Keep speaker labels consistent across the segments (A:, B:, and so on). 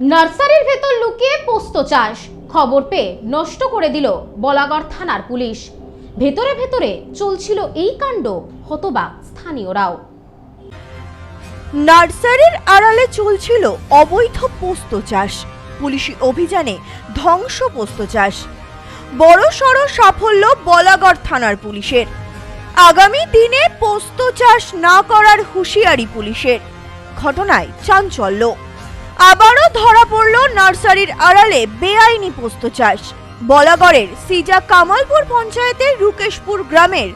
A: নার্সারির ভেতর লুকিয়ে পোস্ত চাষ। খবর পেয়ে নষ্ট করে দিল বলাগড় থানার পুলিশ। ভেতরে ভেতরে চলছিল এই কাণ্ড, হতবাক স্থানীয়রাও।
B: নার্সারির আড়ালে চলছিল অবৈধ পোস্ত চাষ। পুলিশি অভিযানে ধ্বংস পোস্ত চাষ। বড় সড় সাফল্য বলাগড় থানার পুলিশের। আগামী দিনে পোস্ত চাষ না করার হুঁশিয়ারি পুলিশের। ঘটনায় চাঞ্চল্য। আবারও ধরা পড়ল নার্সারির আড়ালে বেআইনি পোস্ত চাষ। বলাগড়ের সিজা কামালপুর পঞ্চায়েতের রুকেশপুর গ্রামের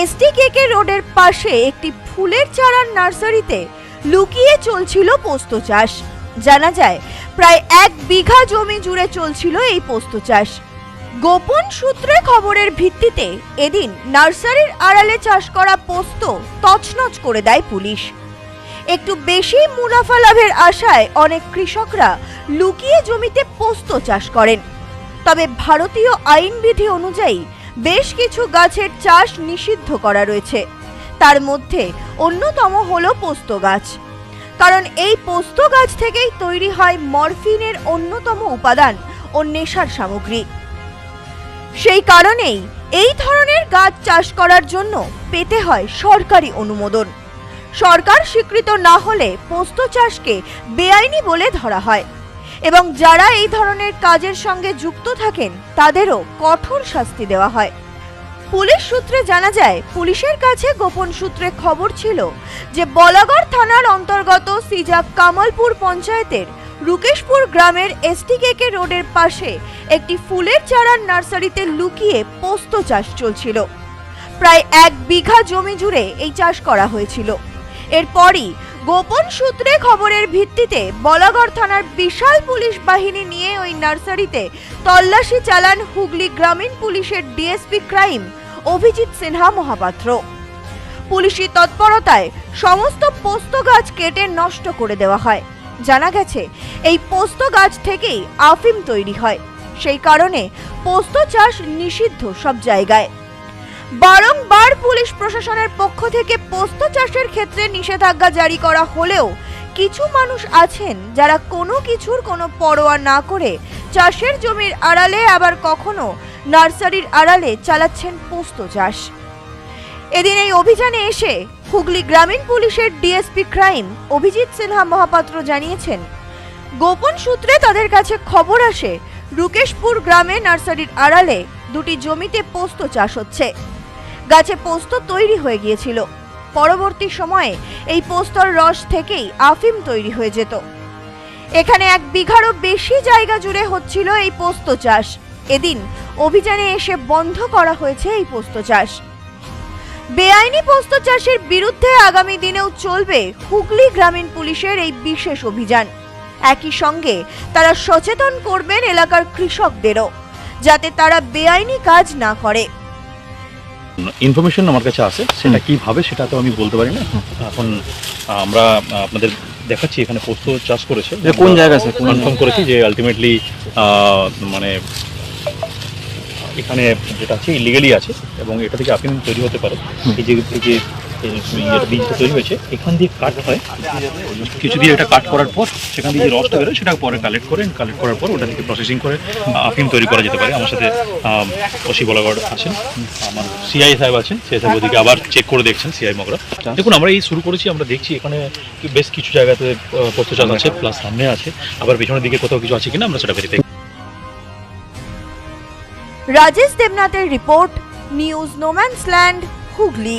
B: এসটি কেকে রোডের পাশে একটি ফুলের চারার নার্সারিতে লুকিয়ে চলছিল পোস্ত চাষ। জানা যায়, প্রায় এক বিঘা জমি জুড়ে চলছিল এই পোস্ত চাষ। গোপন সূত্রে খবরের ভিত্তিতে এদিন নার্সারির আড়ালে চাষ করা পোস্ত তছনছ করে দেয় পুলিশ। একটু বেশি মুনাফা লাভের আশায় অনেক কৃষকরা লুকিয়ে জমিতে পোস্ত চাষ করেন। তবে ভারতীয় আইনবিধি অনুযায়ী বেশ কিছু গাছের চাষ নিষিদ্ধ করা রয়েছে। তার মধ্যে অন্যতম হলো পোস্ত গাছ। কারণ এই পোস্ত গাছ থেকেই তৈরি হয় মরফিনের অন্যতম উপাদান ও নেশার সামগ্রী। সেই কারণেই এই ধরনের গাছ চাষ করার জন্য পেতে হয় সরকারি অনুমোদন। সরকার স্বীকৃত না হলে পোস্ত চাষকে বেআইনি বলে ধরা হয়। এবং যারা এই ধরনের কাজের সঙ্গে যুক্ত থাকেন, তাদেরও কঠোর শাস্তি দেওয়া হয়। পুলিশ সূত্রে জানা যায়, পুলিশের কাছে গোপন সূত্রে খবর ছিল যে বলাগড় থানার অন্তর্গত সিজা কামালপুর পঞ্চায়েতের রুকেশপুর গ্রামের এসটিকেকে রোডের পাশে একটি ফুলের চারার নার্সারিতে লুকিয়ে পোস্ত চাষ চলছিল। প্রায় এক বিঘা জমি জুড়ে এই চাষ করা হয়েছিল। এরপরই গোপন সূত্রে খবরের ভিত্তিতে বলাগড় থানার বিশাল পুলিশ বাহিনী নিয়ে ওই নার্সারিতে তল্লাশি চালান হুগলি গ্রামীণ পুলিশের ডিএসপি ক্রাইম অভিজিৎ সিনহা মহাপাত্র। পুলিশি তৎপরতায় সমস্ত পোস্ত গাছ কেটে নষ্ট করে দেওয়া হয়। জানা গেছে, এই পোস্ত গাছ থেকেই আফিম তৈরি হয়। সেই কারণে পোস্ত চাষ নিষিদ্ধ সব জায়গায়। বারংবার পুলিশ প্রশাসনের পক্ষ থেকে পোস্ত চাষের ক্ষেত্রে নিষেধাজ্ঞা জারি করা হলেও কিছু মানুষ আছেন যারা কোনো কিছুর কোনো পরোয়া না করে চাষের জমির আড়ালে আবার কখনো নার্সারির আড়ালে চালাচ্ছেন পোস্ত চাষ। এদিন এই অভিযানে এসে হুগলি গ্রামীণ পুলিশের ডিএসপি ক্রাইম অভিজিৎ সিনহা মহাপাত্র জানিয়েছেন, গোপন সূত্রে তাদের কাছে খবর আসে, রুকেশপুর গ্রামে নার্সারির আড়ালে দুটি জমিতে পোস্ত চাষ হচ্ছে। গাছে পোস্ত তৈরি হয়ে গিয়েছিল। পরবর্তী সময়ে এই পোস্তর রস থেকেই আফিম তৈরি হয়ে যেত। এখানে এক বিঘারও বেশি জায়গা জুড়ে হচ্ছিল এই পোস্ত চাষ। এদিন অভিযানে এসে বন্ধ করা হয়েছে এই পোস্ত চাষ। বেআইনি পোস্ত চাষের বিরুদ্ধে আগামী দিনেও চলবে হুগলি গ্রামীণ পুলিশের এই বিশেষ অভিযান। একই সঙ্গে তারা সচেতন করবেন এলাকার কৃষকদেরও, যাতে তারা বেআইনি কাজ না করে।
C: ইনফরমেশন আমার কাছে আছে সেটা কীভাবে সেটা তো আমি বলতে পারি না। এখন আমরা আপনাদের দেখাচ্ছি এখানে পোস্ত চাষ করেছে।
D: যে কোন জায়গা
C: কনফার্ম করেছি যে আলটিমেটলি মানে এখানে যেটা আছে ইলিগালি আছে এবং এটা থেকে আপনি তৈরি হতে পারে। এই যে এই যে বীজটা তৈরি হয়েছে এখান দিয়ে কাট হয়। কিছু দিয়ে এটা কাট করার পর সেখান থেকে যে রসটা বেরোয় সেটা পরে কালেক্ট করে কালেক্ট করার পর ওটা থেকে প্রসেসিং করে আফিম তৈরি করা যেতে পারে। আমার সাথে আহ, বলাগড় আছেন আমার সিআই সাহেব আছেন সিআই সাহেব ওদিকে আবার চেক করে দেখছেন সিআই মগরা। দেখুন আমরা এই শুরু করেছি আমরা দেখছি এখানে বেশ কিছু জায়গাতে চাষ আছে প্লাস সামনে আছে আবার পেছনের দিকে কোথাও কিছু আছে কিনা আমরা সেটা verify
B: Rajesh দেবনাথের report news no man's land Hooghly.